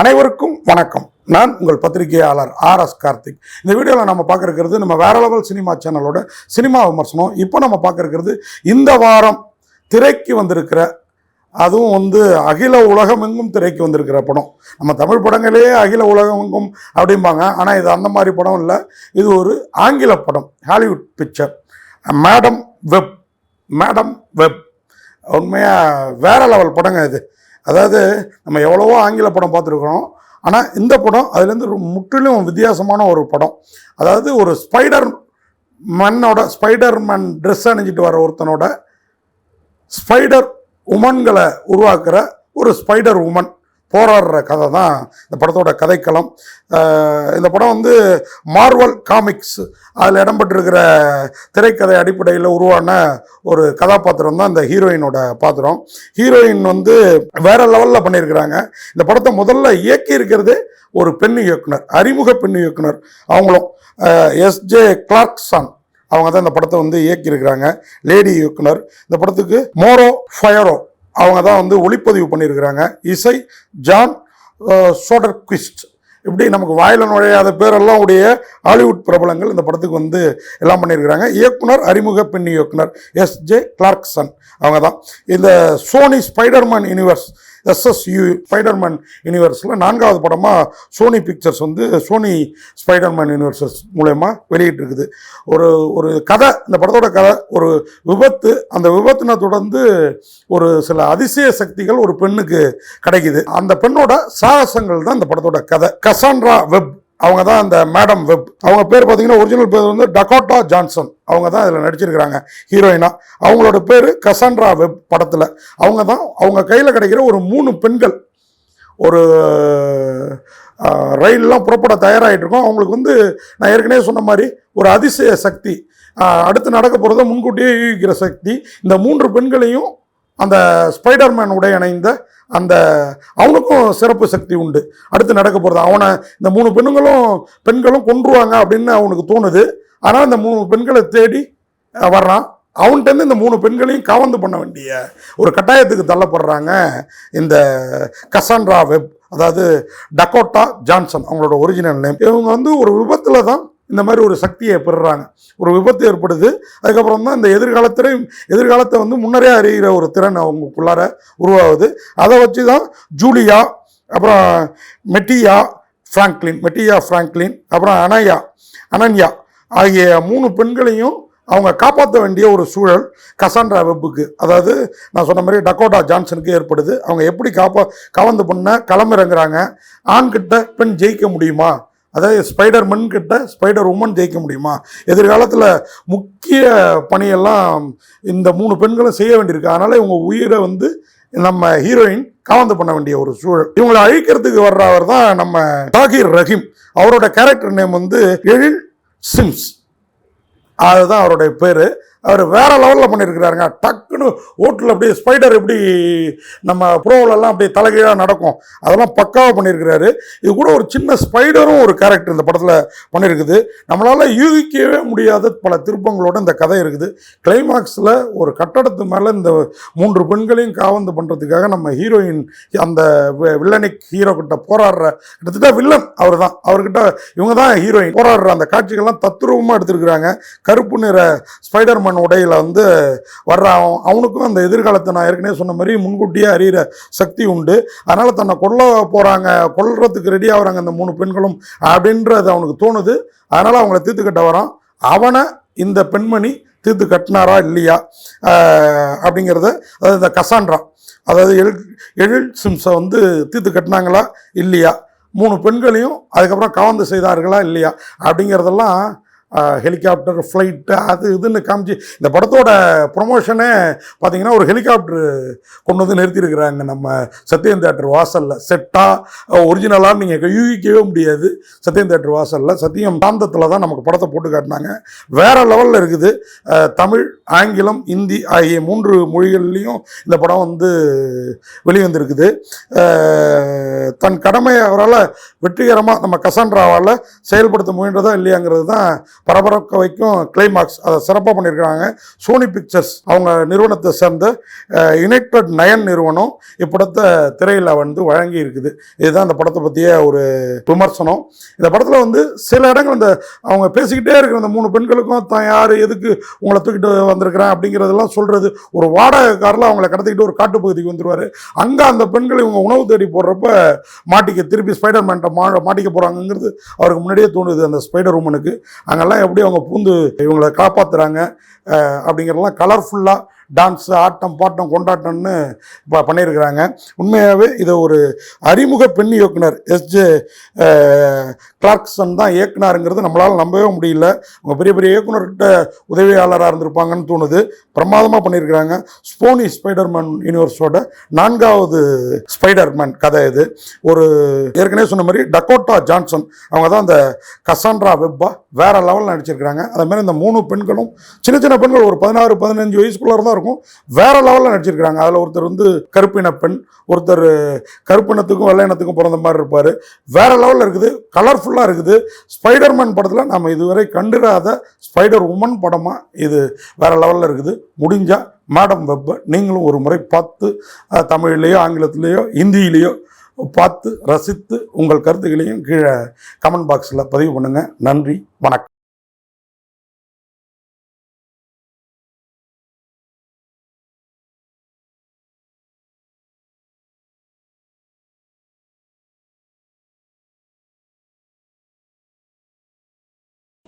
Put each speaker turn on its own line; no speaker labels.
அனைவருக்கும் வணக்கம். நான் உங்கள் பத்திரிகையாளர் ஆர் எஸ் கார்த்திக். இந்த வீடியோவில் நம்ம பார்க்குறது நம்ம வேற லெவல் சினிமா சேனலோட சினிமா விமர்சனம். இப்போ நம்ம பார்க்குறது இந்த வாரம் திரைக்கு வந்திருக்கிற அதுவும் வந்து அகில உலகமெங்கும் திரைக்கு வந்திருக்கிற படம். நம்ம தமிழ் படங்களே அகில உலகமெங்கும் அப்படிம்பாங்க. ஆனால் இது அந்த மாதிரி படம் இல்லை. இது ஒரு ஆங்கில படம். Hollywood picture. Madame Web. Madame Web. உண்மையாக வேற லெவல் படங்க இது. அதாவது நம்ம எவ்வளவோ ஆங்கில படம் பார்த்துருக்குறோம். ஆனால் இந்த படம் அதுலேருந்து ஒரு முற்றிலும் வித்தியாசமான ஒரு படம். அதாவது ஒரு ஸ்பைடர் மன்னோட ஸ்பைடர் மேன் ட்ரெஸ் அணிஞ்சிட்டு வர ஒருத்தனோட ஸ்பைடர் உமன்களை உருவாக்குற ஒரு ஸ்பைடர் உமன் போராடுற கதை தான் இந்த படத்தோட கதைக்களம். இந்த படம் வந்து மார்வல் காமிக்ஸ் அதில் இடம்பெற்றிருக்கிற திரைக்கதை அடிப்படையில் உருவான ஒரு கதாபாத்திரம் தான் இந்த ஹீரோயினோட பாத்திரம். ஹீரோயின் வந்து வேற லெவலில் பண்ணியிருக்கிறாங்க. இந்த படத்தை முதல்ல இயக்கி இருக்கிறது ஒரு பெண் இயக்குனர் அறிமுக பெண் இயக்குனர் அவங்களும். எஸ்ஜே கிளார்க்சன் அவங்க தான் இந்த படத்தை வந்து இயக்கியிருக்கிறாங்க. லேடி இயக்குனர். இந்த படத்துக்கு மோரோ ஃபயரோ அவங்க தான் வந்து ஒளிப்பதிவு பண்ணியிருக்கிறாங்க. இசை ஜான் சோடர் குவிஸ்ட் இப்படி நமக்கு வாயில நுழையாத பேரெல்லாம் உடைய ஹாலிவுட் பிரபலங்கள் இந்த படத்துக்கு வந்து எல்லாம் பண்ணியிருக்கிறாங்க. இயக்குனர் அறிமுக பெண் இயக்குனர் எஸ் ஜே கிளார்க்சன். அவங்க தான் இந்த Sony Spiderman universe SSU Spiderman யூனிவர்ஸில் நான்காவது படமாக சோனி பிக்சர்ஸ் வந்து சோனி ஸ்பைடர்மேன் யூனிவர்சஸ் மூலயமா வெளியிட்டிருக்குது. ஒரு ஒரு கதை இந்த படத்தோட கதை ஒரு விபத்து அந்த விபத்தினை தொடர்ந்து ஒரு சில அதிசய சக்திகள் ஒரு பெண்ணுக்கு கிடைக்குது. அந்த பெண்ணோட சாகசங்கள் தான் இந்த படத்தோட கதை. கசான்ட்ரா வெப் அவங்க தான் அந்த மேடம் வெப் அவங்க பேர் பார்த்தீங்கன்னா ஒரிஜினல் பேர் வந்து டகோட்டா ஜான்சன் அவங்க தான் இதில் நடிச்சிருக்கிறாங்க ஹீரோயினா அவங்களோட பேர் கசான்ட்ரா வெப் படத்தில். அவங்க தான் அவங்க கையில் கிடைக்கிற ஒரு மூணு பெண்கள். ஒரு ரயிலெலாம் புறப்பட தயாராகிட்டு இருக்கோம். அவங்களுக்கு வந்து நான் ஏற்கனவே சொன்ன மாதிரி ஒரு அதிசய சக்தி. அடுத்து நடக்க போகிறத முன்கூட்டியே யூகிக்கிற சக்தி. இந்த மூன்று பெண்களையும் அந்த ஸ்பைடர்மேன் உடை அணைந்த அந்த அவனுக்கும் சிறப்பு சக்தி உண்டு. அடுத்து நடக்க போகிறது அவனை இந்த மூணு பெண்ணுங்களும் பெண்களும் கொன்றுவாங்க அப்படின்னு அவனுக்கு தோணுது. ஆனால் இந்த மூணு பெண்களை தேடி வர்றான். அவன்கிட்டருந்து இந்த மூணு பெண்களையும் காவந்து பண்ண வேண்டிய ஒரு கட்டாயத்துக்கு தள்ளப்படுறாங்க இந்த கசான்ட்ரா வெப் அதாவது டக்கோட்டா ஜான்சன் அவங்களோட ஒரிஜினல் நேம் இவங்க வந்து ஒரு விபத்தில் தான் இந்த மாதிரி ஒரு சக்தியை பெறுறாங்க. ஒரு விபத்து ஏற்படுது அதுக்கப்புறம் தான் இந்த எதிர்காலத்திலையும் எதிர்காலத்தை வந்து முன்னரே அறிகிற ஒரு திறன் அவங்களுக்குள்ளார உருவாகுது. அதை வச்சு தான் ஜூலியா அப்புறம் மெட்டியா ஃப்ராங்க்லின் மெட்டியா ஃப்ராங்க்லின் அப்புறம் அனயா அனன்யா ஆகிய மூணு பெண்களையும் அவங்க காப்பாற்ற வேண்டிய ஒரு சூழல் கசான்ட்ரா வெப்புக்கு. அதாவது நான் சொன்ன மாதிரி டக்கோட்டா ஜான்சனுக்கு ஏற்படுது. அவங்க எப்படி காப்பா கவர்ந்து பண்ண களமிறங்குறாங்க. ஆண்கிட்ட பெண் ஜெயிக்க முடியுமா? அதாவது ஸ்பைடர் மன் கிட்ட ஸ்பைடர் உமன் ஜெயிக்க முடியுமா? எதிர்காலத்தில் முக்கிய பணியெல்லாம் இந்த மூணு பெண்களும் செய்ய வேண்டியிருக்கு. அதனால் இவங்க உயிரை வந்து நம்ம ஹீரோயின் காவந்து பண்ண வேண்டிய ஒரு சூழல். இவங்களை அழிக்கிறதுக்கு வர்றவர் தான் நம்ம தாகிர் ரஹீம் அவரோட கேரக்டர் நேம் வந்து எழில் சிம்ஸ். அதுதான் அவருடைய பேர். அவர் வேற லெவலில் பண்ணியிருக்கிறாருங்க டக்குன்னு ஓட்டில் அப்படியே ஸ்பைடர் எப்படி நம்ம ப்ரோவிலெல்லாம் அப்படியே தலைகீழாக நடக்கும். அதெல்லாம் பக்காவாக பண்ணியிருக்கிறாரு இது கூட ஒரு சின்ன ஸ்பைடரும் ஒரு கேரக்டர் இந்த படத்தில் பண்ணியிருக்குது நம்மளால் யூகிக்கவே முடியாத பல திருப்பங்களோட இந்த கதை இருக்குது. கிளைமாக்ஸில் ஒரு கட்டடத்து மேலே இந்த மூன்று பெண்களையும் காவந்து பண்ணுறதுக்காக நம்ம ஹீரோயின் அந்த வி- வில்லனிக் ஹீரோ கிட்ட போராடுற கிட்டத்தட்ட வில்லன் அவர் தான் அவர்கிட்ட இவங்க தான் ஹீரோயின் போராடுற அந்த காட்சிகள்லாம் தத்ரூபமாக எடுத்திருக்கிறாங்க. கருப்பு நிற ஸ்பைடர் ஸ்பைடர்மேன் உடையில் வந்து வர்ற அவன் அவனுக்கும் அந்த எதிர்காலத்தை நான் ஏற்கனவே சொன்ன மாதிரி முன்கூட்டியே அறிகிற சக்தி உண்டு. அதனால் தன்னை கொல்ல போகிறாங்க கொல்றதுக்கு ரெடி ஆகிறாங்க அந்த மூணு பெண்களும் அப்படின்றது அவனுக்கு தோணுது. அதனால் அவங்கள தீர்த்து கட்ட வரான் அவனை இந்த பெண்மணி தீர்த்து கட்டினாரா இல்லையா? அப்படிங்கிறத அதாவது இந்த கசான்றா அதாவது எழில் எழில் சிம்ஸை வந்து தீர்த்து கட்டினாங்களா இல்லையா? மூணு பெண்களையும் அதுக்கப்புறம் கவர்ந்து செய்தார்களா இல்லையா? அப்படிங்கிறதெல்லாம் ஹெலிகாப்டர் ஃப்ளைட்டு அது இதுன்னு காமிச்சு இந்த படத்தோட ப்ரொமோஷனே பார்த்தீங்கன்னா ஒரு ஹெலிகாப்டர் கொண்டு வந்து நிறுத்தியிருக்கிறாங்க நம்ம சத்யம் தேட்டர் வாசலில். செட்டாக ஒரிஜினலாக நீங்கள் யூகிக்கவே முடியாது. சத்யம் தேட்டர் வாசலில். சத்தியம் சாந்தத்தில் தான் நமக்கு படத்தை போட்டு காட்டினாங்க. வேறு லெவலில் இருக்குது. தமிழ் ஆங்கிலம் இந்தி ஆகிய மூன்று மொழிகள்லேயும் இந்த படம் வந்து வெளிவந்திருக்குது. தன் கடமையை அவரால் வெற்றிகரமாக நம்ம கசான்ட்ராவால் செயல்படுத்த முயன்றதா இல்லையாங்கிறது தான் பரபரக்க வைக்கும் கிளைமாக்ஸ் அதை சிறப்பாக பண்ணியிருக்கிறாங்க. சோனி பிக்சர்ஸ் அவங்க நிறுவனத்தை சேர்ந்த யுனைடெட் நயன் நிறுவனம் இப்படத்தை திரையில் வந்து வழங்கி இருக்குது. இதுதான் இந்த படத்தை பற்றிய ஒரு விமர்சனம். இந்த படத்தில் வந்து சில இடங்கள் இந்த அவங்க பேசிக்கிட்டே இருக்கிற அந்த மூணு பெண்களுக்கும் தான் யார் எதுக்கு உங்களை தூக்கிட்டு வந்திருக்கிறேன் அப்படிங்கிறதெல்லாம் சொல்கிறது ஒரு வாடகைக்காரில் அவங்கள கடத்திக்கிட்டு ஒரு காட்டுப்பகுதிக்கு வந்துருவார். அங்கே அந்த பெண்கள் இவங்க உணவு தேடி போடுறப்ப மாட்டிக்க திருப்பி ஸ்பைடர் மேன்ட்ட மா மாட்டிக்க போகிறாங்கங்கிறது அவருக்கு முன்னாடியே தோணுது அந்த ஸ்பைடர் உமனுக்கு அங்கெல்லாம் எப்படி அவங்க பூந்து இவங்களை காப்பாற்றுறாங்க அப்படிங்கிறதெல்லாம் கலர்ஃபுல்லாக டான்ஸ் ஆட்டம் பாட்டம் கொண்டாட்டம்னு இப்போ பண்ணியிருக்கிறாங்க. உண்மையாகவே இதை ஒரு அறிமுக பெண் இயக்குனர் எஸ்ஜே கிளார்க்சன் தான் இயக்குனாருங்கிறது நம்மளால் நம்பவே முடியல. அவங்க பெரிய பெரிய இயக்குனர்கிட்ட உதவியாளராக இருந்திருப்பாங்கன்னு தோணுது. பிரமாதமாக பண்ணியிருக்கிறாங்க. ஸ்போனி ஸ்பைடர்மேன் யூனிவர்ஸோட நான்காவது ஸ்பைடர்மேன் கதை இது. ஒரு ஏற்கனவே சொன்ன மாதிரி டக்கோட்டா ஜான்சன் அவங்க தான் அந்த கசான்ட்ரா வெப்பா வேற லெவலில் நடிச்சிருக்கிறாங்க. அதே மாதிரி இந்த மூணு பெண்களும் சின்ன சின்ன பெண்கள் ஒரு பதினாறு பதினஞ்சு வயசுக்குள்ளே தான் இருக்கும். வேற லெவலில் நடிச்சிருக்கிறாங்க. அதில் ஒருத்தர் வந்து கருப்பின பெண் ஒருத்தர் கருப்பினத்துக்கும் வெள்ளையினத்துக்கும் பிறந்த மாதிரி இருப்பார். வேற லெவலில் இருக்குது. கலர்ஃபுல்லாக இருக்குது. ஸ்பைடர்மேன் படத்தில் நம்ம இதுவரை கண்டிராத ஸ்பைடர் உமன் படமாக இது வேற லெவலில் இருக்குது. முடிஞ்சால் மேடம் வெப்பை நீங்களும் ஒரு முறை பார்த்து தமிழ்லேயோ ஆங்கிலத்திலேயோ ஹிந்தியிலேயோ பார்த்து ரசித்து உங்கள் கருத்துக்களையும் கீழே கமெண்ட் பாக்ஸில் பதிவு பண்ணுங்கள் நன்றி. வணக்கம்.